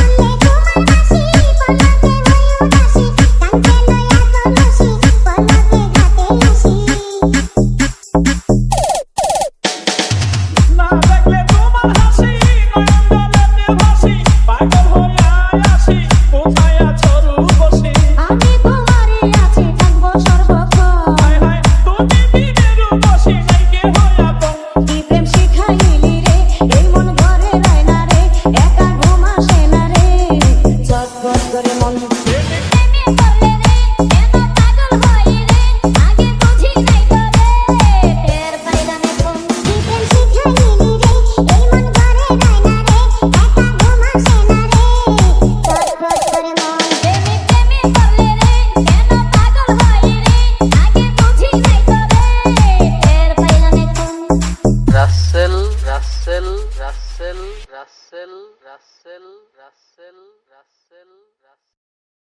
I love Russell, Russell, Russell, Russell, Russell. gracias.